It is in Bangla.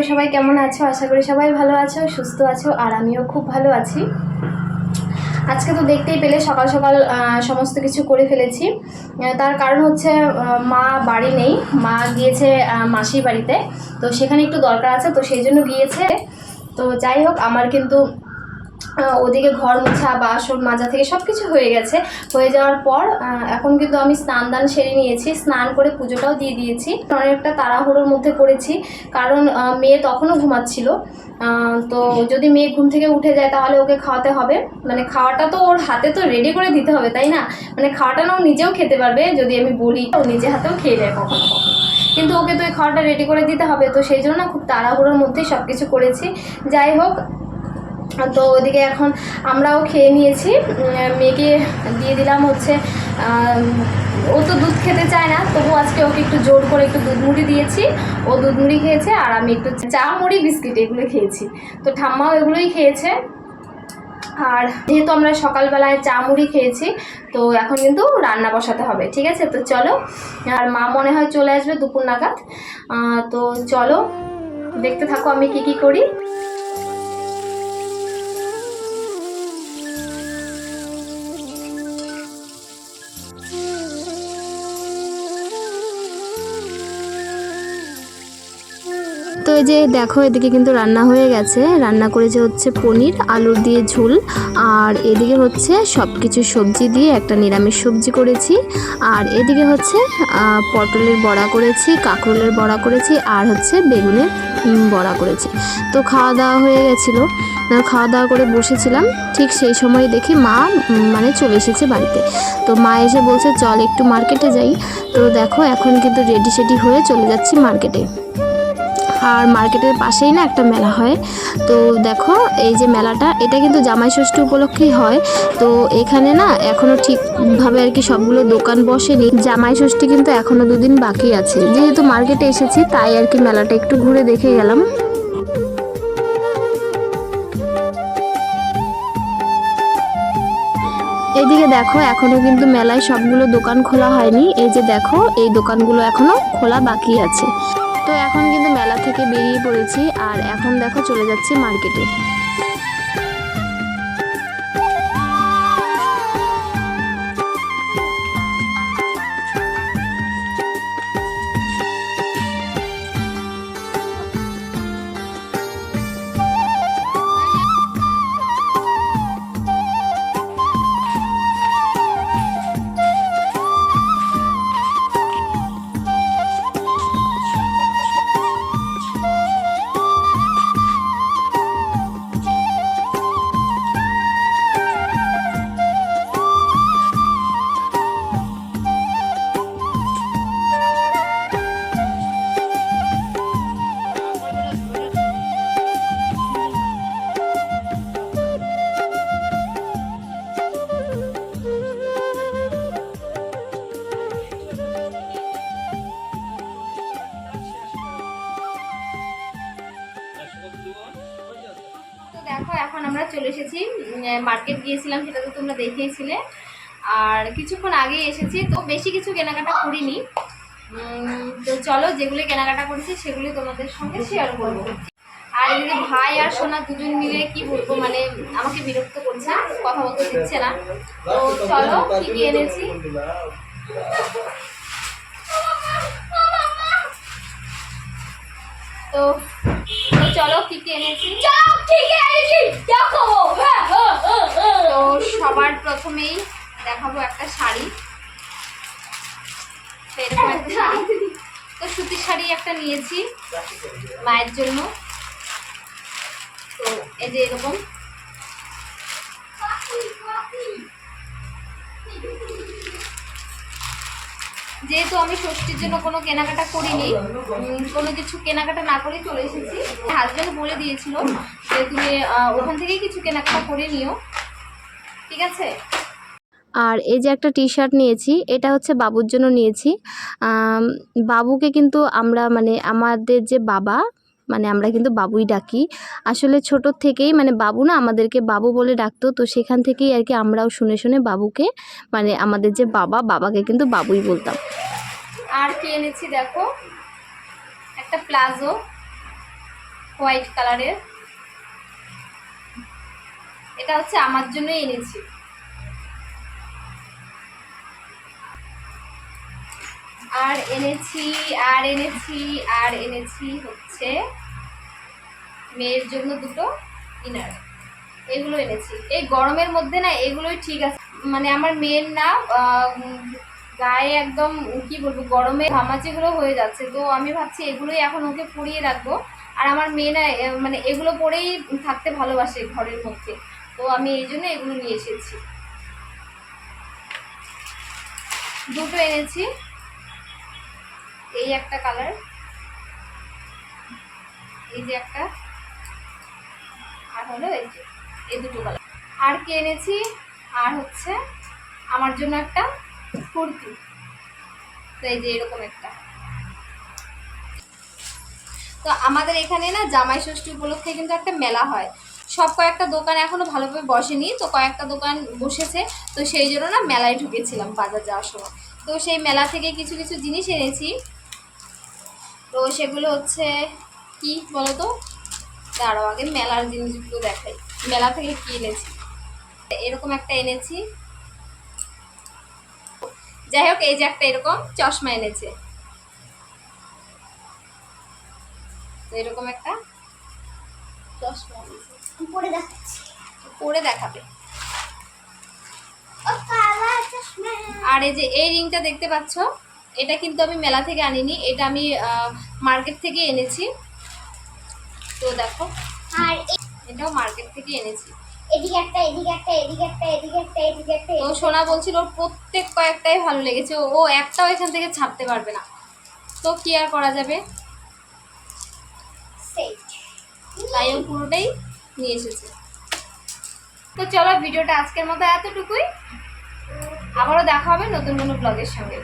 করি সবাই কেমন আছো? আশা করি সবাই ভালো আছো, সুস্থ আছো, আর আমিও খুব ভালো আছি। আজকে তো দেখতেই পেলে, সকাল সকাল সমস্ত কিছু করে ফেলেছি। তার কারণ হচ্ছে মা বাড়ি নেই। মা গিয়েছে মাসির বাড়িতে। তো সেখানে একটু দরকার আছে, তো সেই জন্য গিয়েছে। তো যাই হোক, আমার কিন্তু ওদিকে ঘর মোছা, বাসন মাজা থেকে সব কিছু হয়ে গেছে। হয়ে যাওয়ার পর এখন কিন্তু আমি স্নান দান সেরে নিয়েছি। স্নান করে পুজোটাও দিয়ে দিয়েছি। অনেকটা তাড়াহুড়োর মধ্যে করেছি কারণ মেয়ে তখনও ঘুমাচ্ছিল। তো যদি মেয়ে ঘুম থেকে উঠে যায়, তাহলে ওকে খাওয়াতে হবে। মানে খাওয়াটা তো ওর হাতে তো রেডি করে দিতে হবে, তাই না? মানে খাওয়াটা না ও নিজেও খেতে পারবে, যদি আমি বলি। ও নিজে হাতেও খেয়ে নেয় কখনো কখনো। কিন্তু ওকে তো এই খাওয়াটা রেডি করে দিতে হবে, তো সেই জন্য খুব তাড়াহুড়োর মধ্যেই সব কিছু করেছি। যাই হোক তো ওদিকে এখন আমরাও খেয়ে নিয়েছি। মেয়েকে দিয়ে দিলাম হচ্ছে ও তো দুধ খেতে চায় না, তবু আজকে ওকে একটু জোর করে একটু দুধ মুড়ি দিয়েছি। ও দুধ মুড়ি খেয়েছে আর আমি একটু চা মুড়ি, বিস্কিট এগুলো খেয়েছি। তো ঠাম্মাও এগুলোই খেয়েছে। আর যেহেতু আমরা সকালবেলায় চা মুড়ি খেয়েছি, তো এখন কিন্তু রান্না বসাতে হবে, ঠিক আছে? তো চলো, আর মা মনে হয় চলে আসবে দুপুর নাগাদ। তো চলো, দেখতে থাকো আমি কি কি করি। এই যে দেখো, এদিকে কিন্তু রান্না হয়ে গেছে। রান্না করেছে হচ্ছে পনির আলুর দিয়ে ঝোল। আর এদিকে হচ্ছে সব কিছু সবজি দিয়ে একটা নিরামিষ সবজি করেছি। আর এদিকে হচ্ছে পটলের বড়া করেছি, কাঁকরোলের বড়া করেছি, আর হচ্ছে বেগুনের বড়া করেছি। তো খাওয়া দাওয়া হয়ে গেছিল। খাওয়া দাওয়া করে বসেছিলাম। ঠিক সেই সময় দেখি মা মানে চলে এসেছে বাড়িতে। তো মা এসে বলছে, চল একটু মার্কেটে যাই। তো দেখো, এখন কিন্তু রেডি সেডি হয়ে চলে যাচ্ছি মার্কেটে। আর মার্কেটের পাশেই না একটা মেলা হয়। তো দেখো, এই যে মেলাটা, এটা কিন্তু জামাই ষষ্ঠী উপলক্ষেই হয়। তো এখানে না, এখনও ঠিকভাবে আর কি সবগুলো দোকান বসেনি। জামাই ষষ্ঠী কিন্তু এখনও দুদিন বাকি আছে। যেহেতু মার্কেটে এসেছি, তাই আর কি মেলাটা একটু ঘুরে দেখে গেলাম। এদিকে দেখো, এখনও কিন্তু মেলায় সবগুলো দোকান খোলা হয়নি। এই যে দেখো, এই দোকানগুলো এখনও খোলা বাকি আছে। তো এখন কিন্তু মেলা থেকে বেরিয়ে পড়েছি আর এখন দেখো চলে যাচ্ছি মার্কেটে। এখন আমরা চলে এসেছি মার্কেট গিয়েছিলাম, সেটা তো তোমরা দেখেইছিলে। আর কিছুক্ষণ আগে এসেছি, তো বেশি কিছু কেনাকাটা করিনি। তো চলো, যেগুলো কেনাকাটা করেছি, সেগুলি তোমাদের সঙ্গে শেয়ার করব। আর এদিকে ভাই আর সোনা দুজন মিলে কি বলব মানে আমাকে বিরক্ত করছে কথা বলতে দিচ্ছে না। তো চলো কি কি এনেছি। তো চলো কি কি এনেছি? তো সবার প্রথমেই দেখাবো একটা শাড়ি। তো সুতির শাড়ি একটা নিয়েছি মায়ের জন্য। তো এই যে এরকম যেহেতু আমি ষষ্ঠীর জন্য কোনো কেনাকাটা করিনি কোনো কিছু কেনাকাটা না করে চলে এসেছি। হাজব্যান্ড বলে দিয়েছিল যে তুমি ওখান থেকেই কিছু কেনাকাটা করে নিও। ঠিক আছে? আর এই যে একটা টি শার্ট নিয়েছি, এটা হচ্ছে বাবুর জন্য নিয়েছি। বাবুকে কিন্তু আমরা মানে আমাদের যে বাবা মানে আমরা কিন্তু বাবুই ডাকি। আসলে ছোট থেকেই মানে বাবু না আমাদেরকে বাবু বলে ডাকতো, তো সেখান থেকেই আর কি আমরাও শুনে শুনে বাবুকে মানে আমাদের যে বাবা, বাবাকে কিন্তু বাবুই বলতাম। আর কি এনেছি দেখো? একটা প্লাজো, হোয়াইট কালারের। এটা হচ্ছে আমার জন্যই এনেছি। আর এনেছি আর এনেছি আর এনেছি হচ্ছে মেয়ের জন্য দুটো ইনার এগুলো এনেছি। এই গরমের মধ্যে না এগুলোই ঠিক আছে। মানে আমার মেয়ের না গায়ে একদম, কি বলব, গরমে ঘামাচিগুলো হয়ে যাচ্ছে। তো আমি ভাবছি এগুলোই এখন ওকে পরিয়ে রাখব। আর আমার মেয়ে না মানে এগুলো পরেই থাকতে ভালোবাসে ঘরের মধ্যে। তো আমি এই জন্য এগুলো নিয়ে এসেছি। দুটো এনেছি। এই একটা কালার এই যে একটা। আর হলো এই যে, এই দুটো কালার আর কি এনেছি? আর হচ্ছে আমার জন্য একটা কুর্তি। তো এই যে এরকম একটা। তো আমাদের এখানে না জামাই ষষ্ঠী উপলক্ষে কিন্তু একটা মেলা হয়। সব কয়েকটা দোকান এখনও ভালোভাবে বসেনি, তো কয়েকটা দোকান বসেছে। তো সেই জন্য না মেলায় ঢুকেছিলাম বাজার যাওয়ার সময়। তো সেই মেলা থেকে কিছু কিছু জিনিস এনেছি। তো সেগুলো হচ্ছে কি বলো তো দাঁড়াও আগে মেলার জিনিসগুলো দেখাই। মেলা থেকে কি এনেছি? এরকম একটা এনেছি। যাই হোক এই যে একটা এরকম চশমা এনেছে। তো এরকম একটা চশমা পরে দেখাচ্ছি। পরে দেখাবে। আর এই যে এই রিংটা দেখতে পাচ্ছ এটা কিন্তু আমি মেলা থেকে আনিনি এটা আমি মার্কেট থেকে এনেছি। তো দেখো আর এটাও মার্কেট থেকে এনেছি। এদিকে একটা এদিকে একটা এদিকে একটা এদিকে একটা এদিকে একটা তো সোনা বলছিল ওর প্রত্যেক কয়েকটাই ভালো লেগেছে ও ও একটাও এখান থেকে ছাড়তে পারবে না। তো কি আর করা যাবে? সেট তাই ও পুরোটাই নিয়ে এসেছে। তো চলো ভিডিওটা আজকের মতো এতটুকুই। আবারও দেখা হবে নতুন কোনো ব্লগের সঙ্গে।